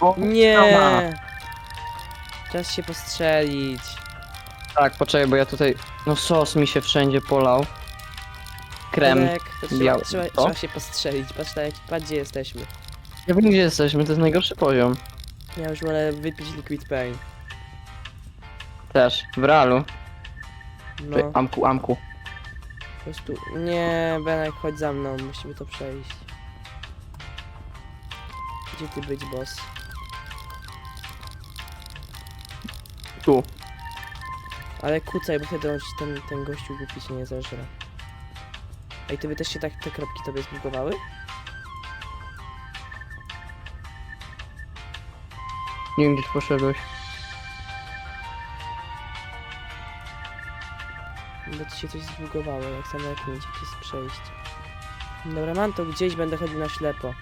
O, Nie! Czas się postrzelić. Tak, poczekaj, bo ja tutaj... No sos mi się wszędzie polał. Krem. To trzeba, biały. trzeba, Co? trzeba się postrzelić. Patrz, na jak, patrz gdzie jesteśmy. Ja wiem gdzie jesteśmy, to jest najgorszy poziom. Ja już wolę wypić Liquid Pain. Też, w realu. No, amku, amku. po prostu... Nie, Benek, chodź za mną, musimy to przejść. Gdzie ty być, boss? Tu. Ale kucaj, bo wtedy on ci ten, ten gościu głupi się nie zeżre. Ej, tobie też się tak te kropki tobie zbugowały? Nie wiem gdzie ty poszedłeś. Bo ci się coś zbugowało, jak samo jak mi gdzie jest przejść. Dobra, mam to gdzieś, będę chodził na ślepo.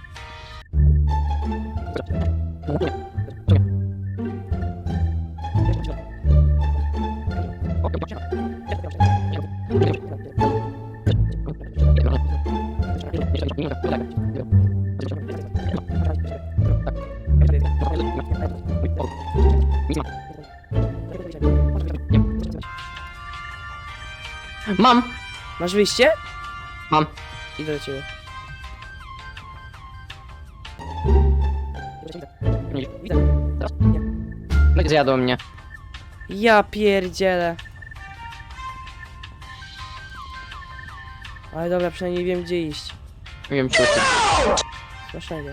Mam! Masz wyjście? Mam. Idę do ciebie. Zjadło mnie. Ja pierdzielę. Ale dobra, przynajmniej wiem gdzie iść. Wiem ty. Smacznego.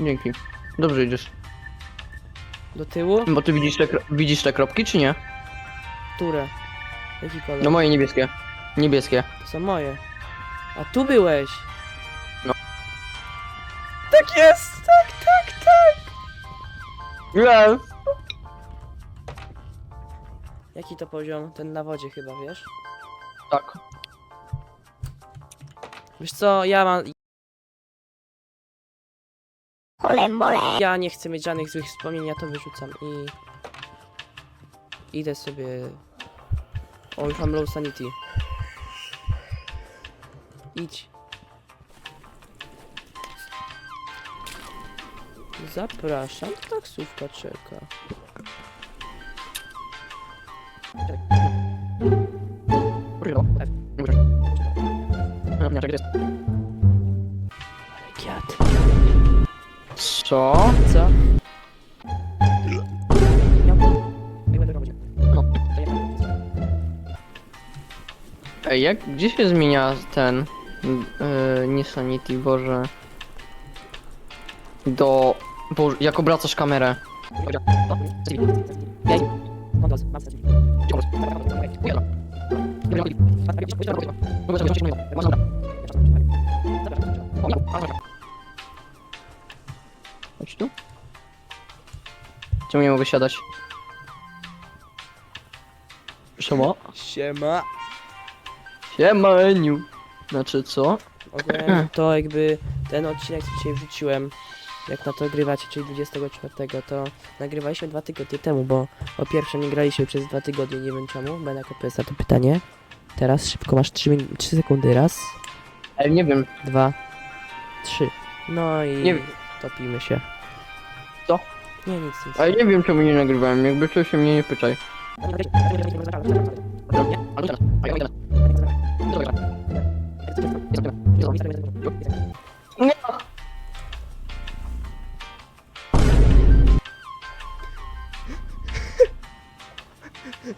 Dzięki. Dobrze idziesz. Do tyłu? Bo ty widzisz te, kro- widzisz te kropki, czy nie? Które? Jaki kolor? No moje niebieskie. Niebieskie. To są moje. A tu byłeś. No. Tak jest! Tak, tak, tak! Yes. Jaki to poziom? Ten na wodzie chyba, wiesz? Tak. Wiesz co, ja mam... Ole mole. Ja nie chcę mieć żadnych złych wspomnień, ja to wyrzucam i... Idę sobie... O, już mam low sanity. Idź. Zapraszam, taksówka czeka. Co? Co? Ej, jak, gdzie się zmienia ten... Yy, nie Sanity, Boże... Do... Boże, jak obracasz kamerę. Chodź tu. Czemu nie mogę siadać? Siema. Siema. Siema, Eniu. Znaczy co? Ogólnie to jakby ten odcinek, co dzisiaj wrzuciłem, jak na to grywacie, czyli 24, to nagrywaliśmy dwa tygodnie temu, bo po pierwsze nie graliśmy przez dwa tygodnie, nie wiem czemu, będę na to pytanie. Teraz szybko masz 3, 3 sekundy, raz, Ej, nie wiem. dwa, trzy. No i Nie wiem. topimy się. Co? Nie, nic, nic. Ale nie wiem czemu nie nagrywałem, jakby coś się mnie nie pytaj.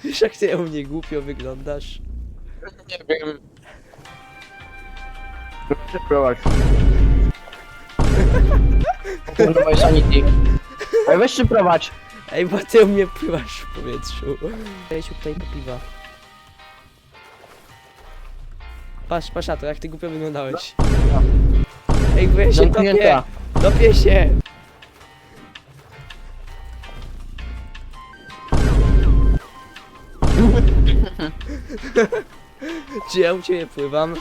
Wiesz jak ty u mnie głupio wyglądasz? Nie wiem. Przeprowadź. Kurde, moje sanity. Ej, weź przyprowadź. Ej, bo ty u mnie pływasz w powietrzu. Jesiu tutaj po piwa. Patrz, patrz na to, jak ty głupio wyglądałeś. Ej, bo ja się topię, Zamknięta. topię się. Czy ja u ciebie pływam?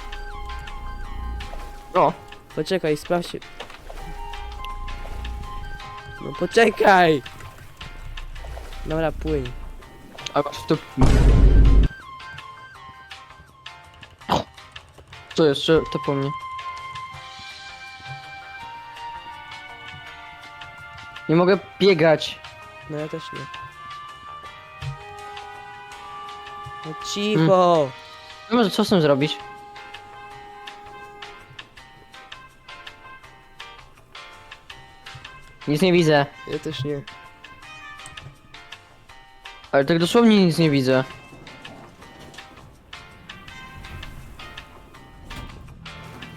No. Poczekaj, sprawdź. No poczekaj! Dobra, płyń. A masz tu. Co jeszcze? To po mnie. Nie mogę biegać. No ja też nie. No cicho! No może co z tym zrobić? Nic nie widzę. Ja też nie. Ale tak dosłownie nic nie widzę.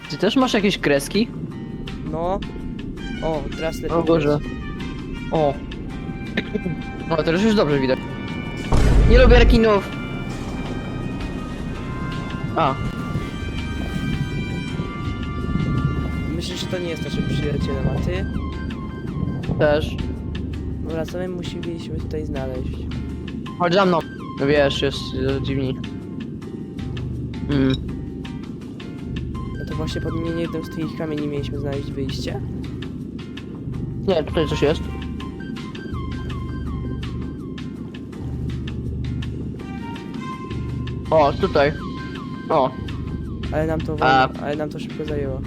Ty też masz jakieś kreski? No. O, teraz lepiej. O Boże. O. O, teraz już dobrze widać. Nie lubię rekinów. A, Myślę, że to nie jest naszym przyjacielem, a ty? też. Dobra, co my musieliśmy tutaj znaleźć? Chodź za mną. Wiesz, jest dziwni. Mm. No to właśnie pod nie jednym z tych kamieni mieliśmy znaleźć wyjście. Nie, tutaj coś jest. O, tutaj. O. Ale nam to A. ale nam to szybko zajęło.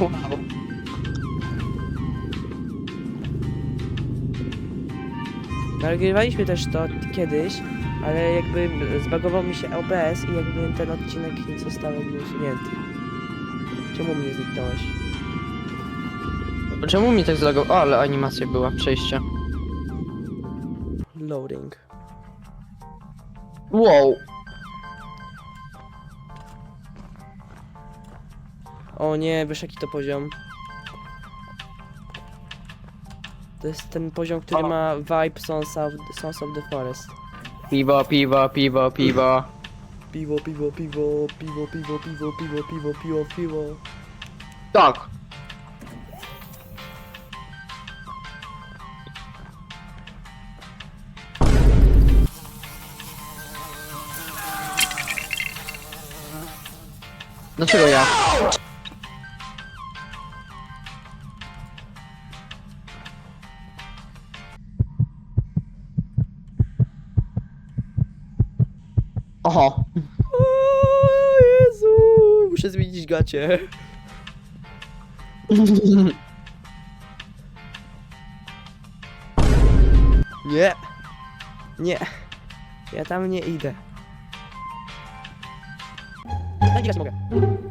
Wow. Nagrywaliśmy też to kiedyś, ale jakby zbagował mi się OBS i jakby ten odcinek nie został jakby usunięty. Czemu mnie zniknąłeś? Czemu mi tak zlagowało? O, ale animacja była, przejście. Loading. Wow. O nie, wiesz jaki to poziom? To jest ten poziom, który O. ma vibe Sons of, Sons of the Forest. Piwo, piwo, piwo, piwo. Piwo, piwo, piwo, piwo, piwo, piwo, piwo, piwo, piwo, piwo. Tak. Dlaczego ja? Oho. O Jezu, muszę zmienić gacie. Nie. Nie. Ja tam nie idę. Daj biegać mogę.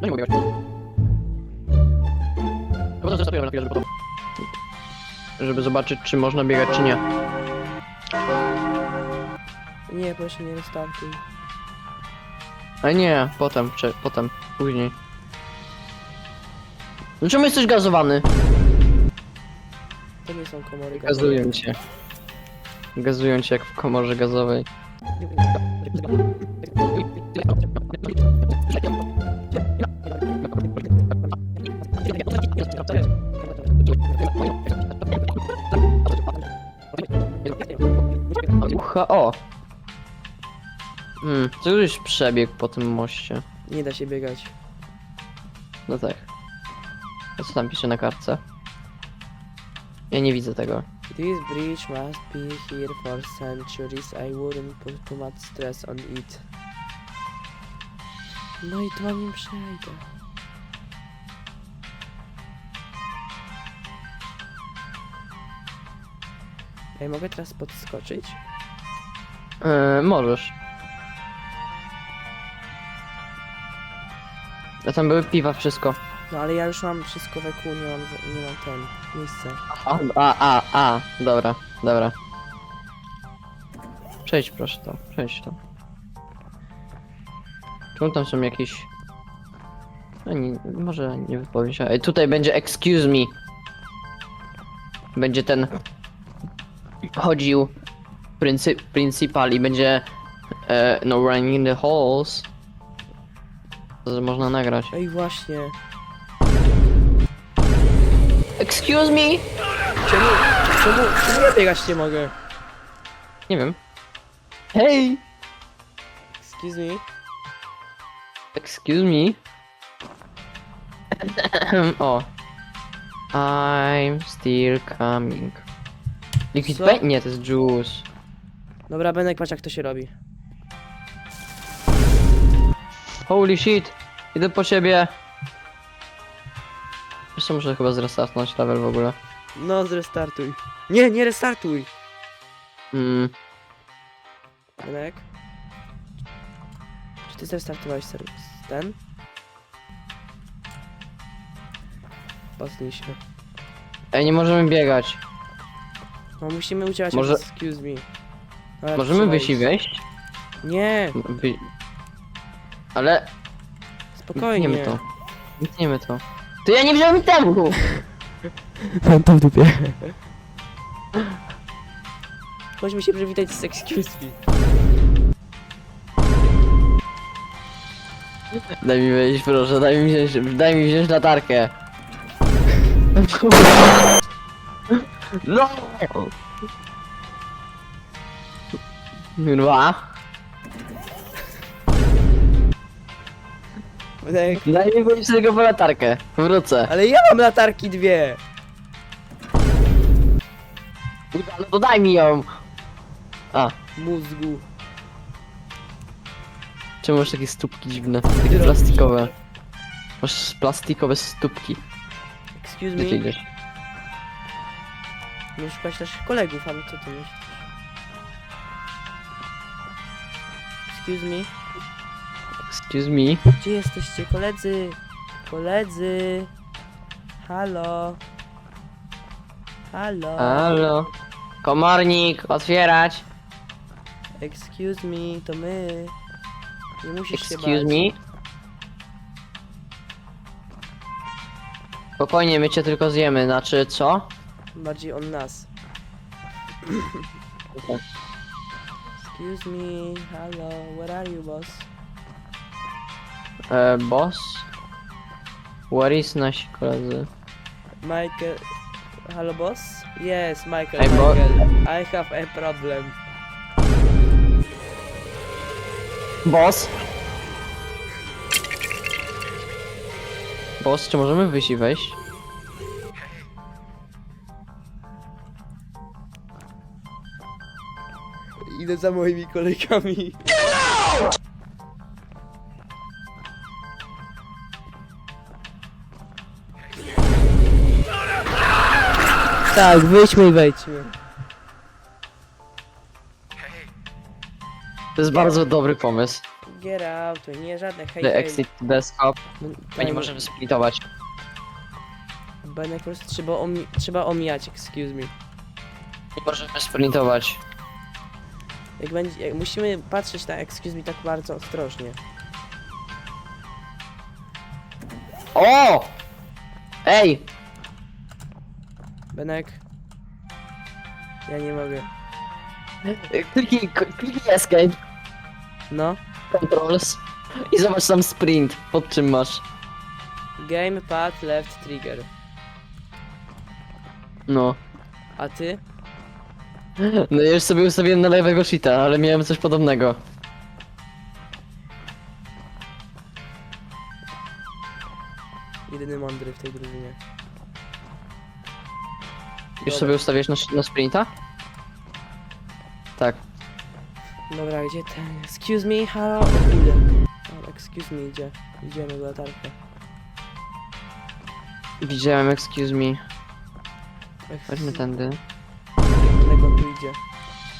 No nie mogę. Chyba to zresetuję na chwilę, żeby potem... Żeby zobaczyć, czy można biegać, czy nie. Nie, proszę nie restartuj. Ale nie, potem, czy, potem, później. No czemu jesteś gazowany? To nie są komory. Gazują cię. Gazują cię jak w komorze gazowej. Ucha, o! Hmm, co już przebiegł po tym moście. Nie da się biegać. No tak. A co tam pisze na kartce? Ja nie widzę tego. This bridge must be here for centuries. I wouldn't put too much stress on it. No i to nim przejdę. Ej, mogę teraz podskoczyć? Yy, możesz. A tam były piwa, wszystko. No ale ja już mam wszystko wokół, nie mam, nie mam ten, miejsce. A, a, a, a, dobra, dobra. Przejdź proszę to, przejdź to. Czemu tam są jakieś... No nie, może nie wypowiem się. Ej, tutaj będzie excuse me. Będzie ten... Chodził... Pryncy, principal i będzie... E, no running in the halls. To można nagrać. Ej, właśnie. Excuse me? Czemu, czemu, czemu ja biegać nie mogę? Nie wiem. Hej! Excuse me. Excuse me. o. I'm still coming. Liquid Co? paint? Nie, to jest juice. Dobra, Benek, patrz jak to się robi. Holy shit! Idę po ciebie. Jeszcze muszę chyba zrestartnąć level w ogóle. No, zrestartuj. Nie, nie restartuj! Mm, Benek? Czy ty zrestartowałeś serwis? Ten? Pasnij się. ej, nie możemy biegać. No musimy udziałać Może- excuse me. Możemy iść. wejść? Nie, Wy... Ale spokojnie. Wytniemy to. Wytniemy to. To ja nie wziąłem temu! Mam to w dupie. Chodźmy się przywitać z excuse me. Daj mi wejść, proszę, daj mi wziąć, daj mi wziąć latarkę. No! Kurwa. Daj mi wejść tylko po latarkę. Wrócę. ale ja mam latarki dwie! Kurwa, No to daj mi ją. A, Mózgu. czemu masz takie stópki dziwne? Takie plastikowe. Masz plastikowe stópki. Excuse Gdzie ty me. idziesz? Muszę szukać naszych kolegów, ale co ty myślisz? Excuse me. Excuse me. Gdzie jesteście koledzy? Koledzy. Halo. Halo. Halo. Komornik, otwierać. Excuse me, to my. Nie musisz się Excuse bać. me. Spokojnie, my cię tylko zjemy, znaczy co? Bardziej on nas. Excuse me, hello, where are you, boss? E, boss? Where is nasi koledzy? Michael. Hello, boss? Yes, Michael. Hey, bo- Michael. I have a problem. Boss? Boss, czy możemy wyjść i wejść? Idę za moimi kolegami. Tak, wyjdźmy i wejdźmy. To jest bardzo dobry pomysł. Get out, to nie żadne hej The hej. exit desktop. No, My nie Benek- możemy splitować. Benek, po prostu trzeba, omi trzeba omijać, excuse me. Nie możemy sprintować. Jak będzie, jak musimy patrzeć na excuse me tak bardzo ostrożnie. O! Ej! Benek. Ja nie mogę. Kliknij, kliknij escape. No. Controls. I zobacz tam sprint. Pod czym masz? Game pad left trigger. No. A ty? No ja już sobie ustawiłem na lewego cheata, ale miałem coś podobnego. Jedyny mądry w tej drużynie. Już sobie ustawiasz na, na sprinta? Tak. Dobra, gdzie ten? Excuse me, halo? O kurde. O, excuse me, idzie. Idziemy do latarkę. Widziałem, excuse me. Chodźmy tędy. Benek on tu idzie.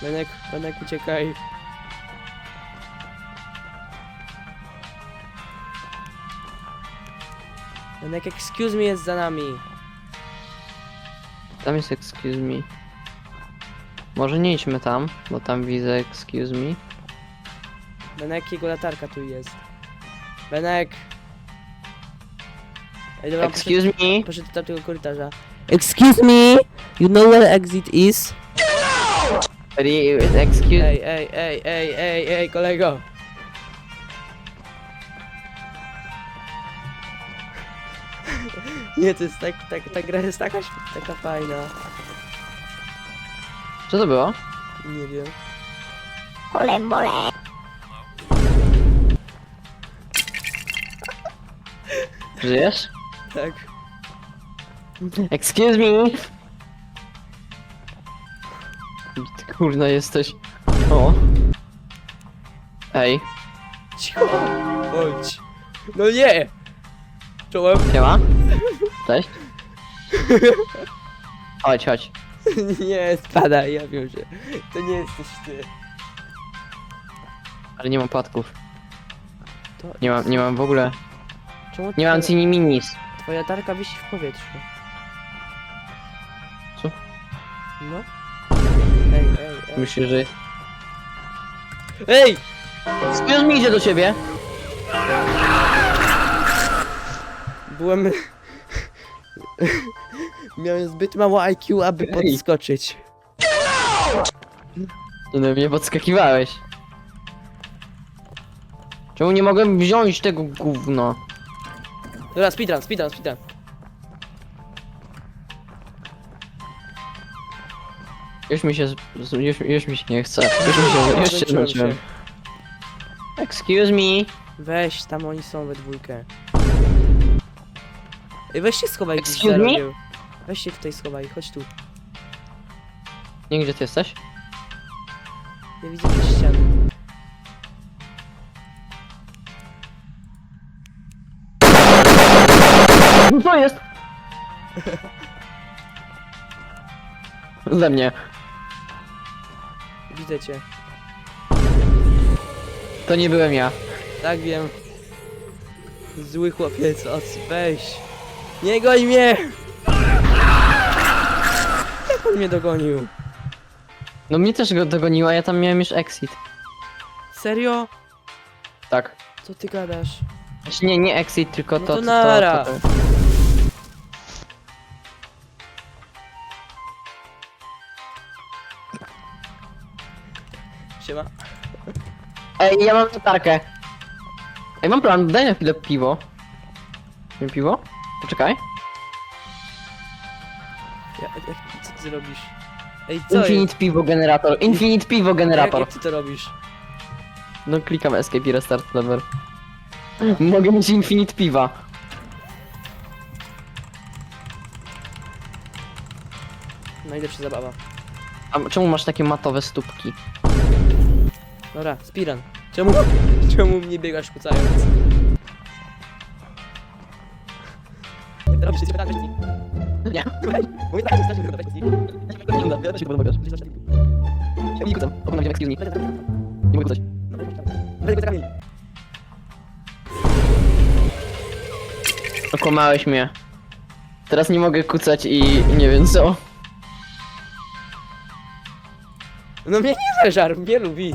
Benek, Benek uciekaj. Benek, excuse me jest za nami. Tam jest excuse me. Może nie idźmy tam, bo tam widzę excuse me. Benek, jego latarka tu jest. Benek! Ej, dobra, Excuse me. poszedł, poszedł do tamtego korytarza. Excuse me! You know where exit is? Re- Excuse Ej, ej, ej, ej, ej, ej, kolego! Nie, to jest tak, tak, ta gra jest taka, taka fajna. Co to było? Nie wiem. Ole mole. Żyjesz? Tak. Excuse me. Ty kurna jesteś? O. Ej, Cicho! Chodź! No nie! Czołem! siema. Cześć. Chodź, chodź. nie, spadaj, ja wiem, że to nie jesteś ty. Ale nie mam płatków. To Nie mam, nie mam w ogóle. Czemu Nie mam twoja- cini minis. Twoja tarka wisi w powietrzu. Co? No. Ej, ej, ej. Myślę, że... Ej! Spion mi idzie do ciebie. Byłem... Miałem zbyt mało IQ, aby Ej. podskoczyć. Nie no, mnie podskakiwałeś. Czemu nie mogłem wziąć tego gówna? Dobra, speedrun, speedrun, speedrun. Już mi się... z- z- Już, już mi się nie chce. Już mi się... Już się Zmęczyłem zmęczyłem. Excuse me. Weź, tam oni są we dwójkę. Ej, weź się schowaj gdzieś Excuse za me? rogiem. Weź się tutaj schowaj, chodź tu. Nie, gdzie ty jesteś? Nie widzę tej ściany. No co jest? Ze mnie. Widzę cię. To nie byłem ja. Tak wiem. Zły chłopiec, oc, weź. Nie goń mnie! Jak on mnie dogonił? No mnie też go dogoniła, ja tam miałem już exit. Serio? Tak. Co ty gadasz? Znaczy nie, nie exit, tylko No to, to to, nara. to, to, to. Siema. Ej, ja mam latarkę. Ej, mam plan, daj na chwilę piwo. Nie piwo? Poczekaj. Ja, jak, co ty robisz? Ej, co? Infinite piwo generator. Infinite piwo Jak, generator. jak ty to robisz? No klikam escape i restart level. Mogę mieć infinite piwa. Najlepsza zabawa. A czemu masz takie matowe stópki? Dobra, spiran. Czemu, czemu mnie biegasz kucając? Się pytałeś, Nie. Mówię tak, że to weź, Ja też się podoba, wiesz. Ja nie kucam. Oglądam excuse me. Nie mogę kucać. Okłamałeś mnie. Teraz nie mogę kucać i nie wiem co. No mnie nie zeżar, mnie lubi.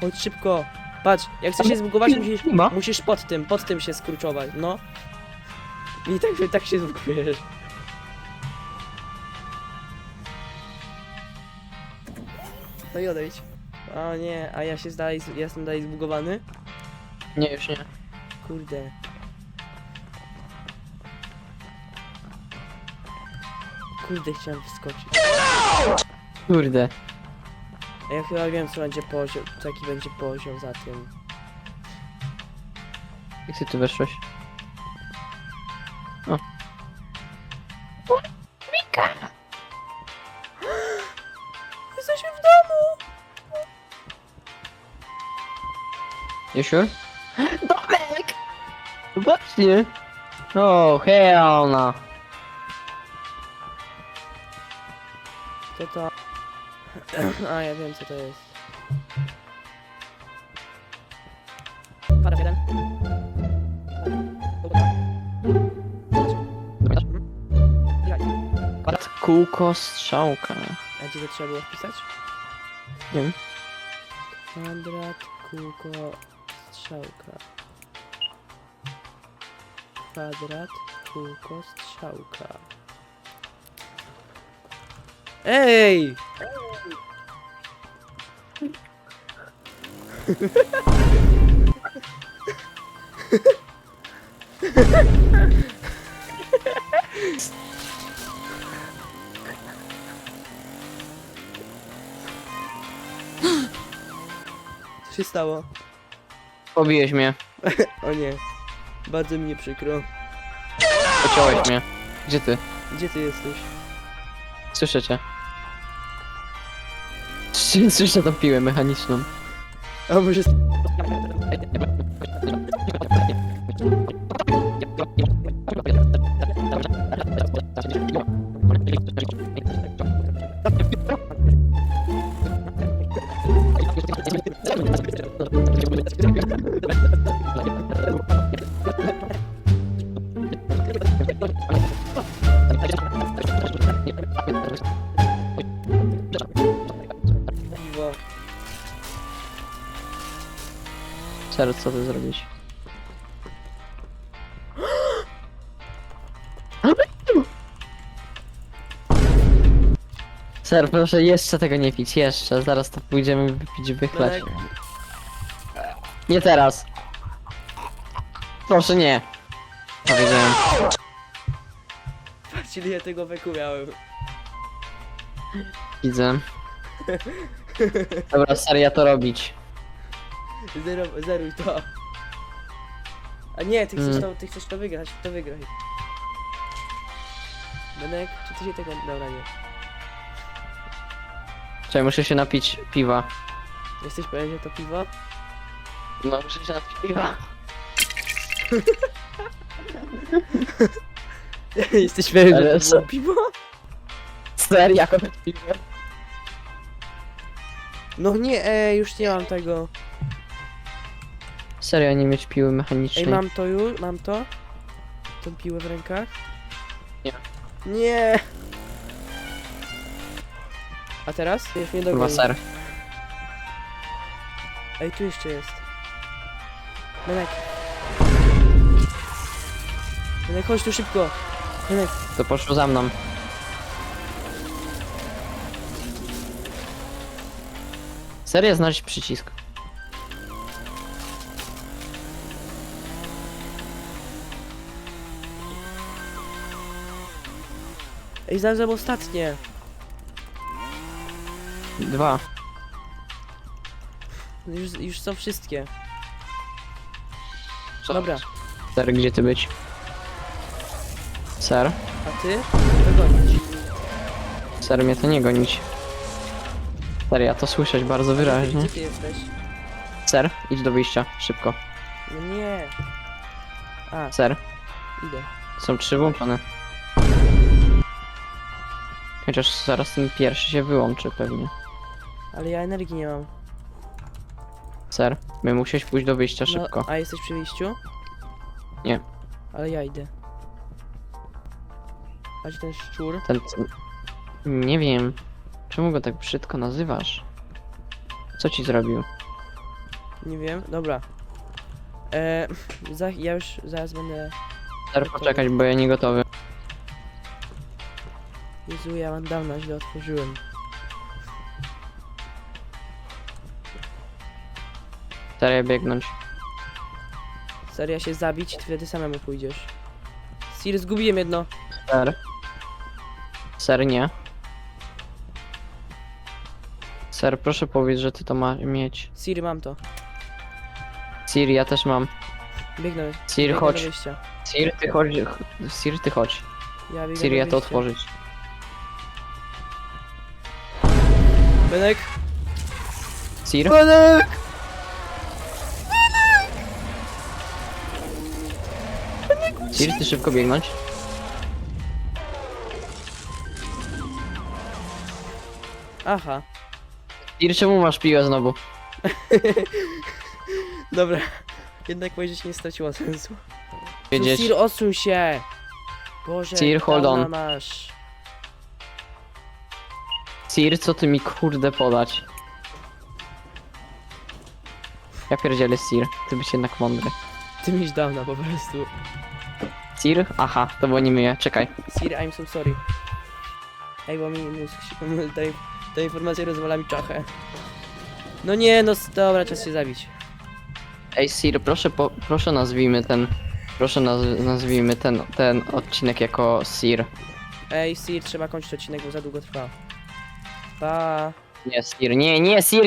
Chodź szybko. Patrz, jak chcesz się zbugować, musisz, musisz pod tym, pod tym się skruczować, no. I tak, tak się zbugujesz. No i odejdź. O nie, a ja się dalej, ja jestem dalej zbugowany? Nie, już nie. Kurde. Kurde, chciałem wyskoczyć. Kurde. A ja chyba wiem, co będzie poziom, jaki będzie poziom za tym. Jak ty tu weszłeś? You sure? Domek! Zobaczcie! O, hell no. Co to? A, ja wiem, co to jest. Paragraf jeden. Kwadrat, kółko, strzałka. A gdzie to trzeba było wpisać? Nie wiem. Kwadrat, kółko, strzałka. Kwadrat, kółko, strzałka. Ej! Co się stało? Pobiłeś mnie. O nie. Bardzo mi nie przykro. Pociąłeś mnie. Gdzie ty? Gdzie ty jesteś? Słyszę cię. Słyszę- tą piłę mechaniczną. A może... Ser, proszę jeszcze tego nie pić, jeszcze. Zaraz to pójdziemy wypić, wychlać. Nie teraz. Proszę nie. Powiedziałem. ile ja tego weku miałem. Widzę. Dobra, seria to robić. Zero, zeruj to. A nie, ty chcesz, Mm. to, ty chcesz to wygrać, to wygraj. Benek, czy ty się tego... Dobra, nie. Czekaj, muszę się napić piwa. Jesteś pewien, że to piwo? No, muszę się napić piwa. Jesteś pewien, Ale że to było piwo? Seria, jako piwo. No nie, ej, już nie mam tego. Serio, nie mieć piły Ej, mechanicznej. mam to już, mam to? Tą piłę w rękach? Nie. Nie! A teraz? Już nie Kurwa, ser. Ej, tu jeszcze jest. Benek. Benek, chodź tu szybko. Benek, To poszło za mną. Serio, znaleźć przycisk. ej, znalazłem ostatnie. Dwa. Już, już są wszystkie. Co? Dobra, Ser, gdzie ty być? Ser? a ty? Dogonić. Ser, mnie to nie gonić. Ser, ja to słyszeć bardzo wyraźnie. Gdzie ty jesteś? Ser, idź do wyjścia, szybko. No nie. A, Ser, idę. są trzy włączone. Chociaż zaraz ten pierwszy się wyłączy pewnie. Ale ja energii nie mam. Ser, my musisz pójść do wyjścia szybko. No, a jesteś przy wyjściu? Nie. Ale ja idę. A gdzie ten szczur? Ten... Nie wiem. Czemu go tak brzydko nazywasz? Co ci zrobił? Nie wiem. Dobra. E, za, ja już zaraz będę... Ser, poczekać, bo ja nie gotowy. Jezu, ja mam dawno źle otworzyłem. Ser, biegnąć. Seria się zabić, ty wtedy samemu pójdziesz. Sir, zgubiłem jedno. Ser. Ser, nie. Ser, proszę powiedz, że ty to ma mieć. Sir, mam to. Sir, ja też mam. Biegnę. Sir, biegnę chodź. do wyjścia. Sir, ty chodź. Sir, ty chodź. Ja biegnę Sir, do ja to wyjścia. otworzyć. Benek! Sir? Benek! Sir, ty szybko biegnąć. Aha. Sir, czemu masz piłę znowu? Dobra. Jednak powiedzieć nie straciło sensu. Wiedzieć. No, Sir, odsuń się! Boże, Sir, hold downa on. masz. Sir, co ty mi kurde podać? Ja pierdzielę Sir, ty byś jednak mądry. Ty miś dawna po prostu. Sir? Aha, to było nie myje, czekaj. Sir, I'm so sorry. Ej, bo mi mózg się... Ta, ta informacja rozwala mi czachę. No nie, no s- dobra, czas się zabić. Ej Sir, proszę, po, proszę nazwijmy ten, proszę naz, nazwijmy ten, ten odcinek jako Sir. Ej, Sir, trzeba kończyć odcinek, bo za długo trwa. Pa. Nie Sir, nie, nie Sir,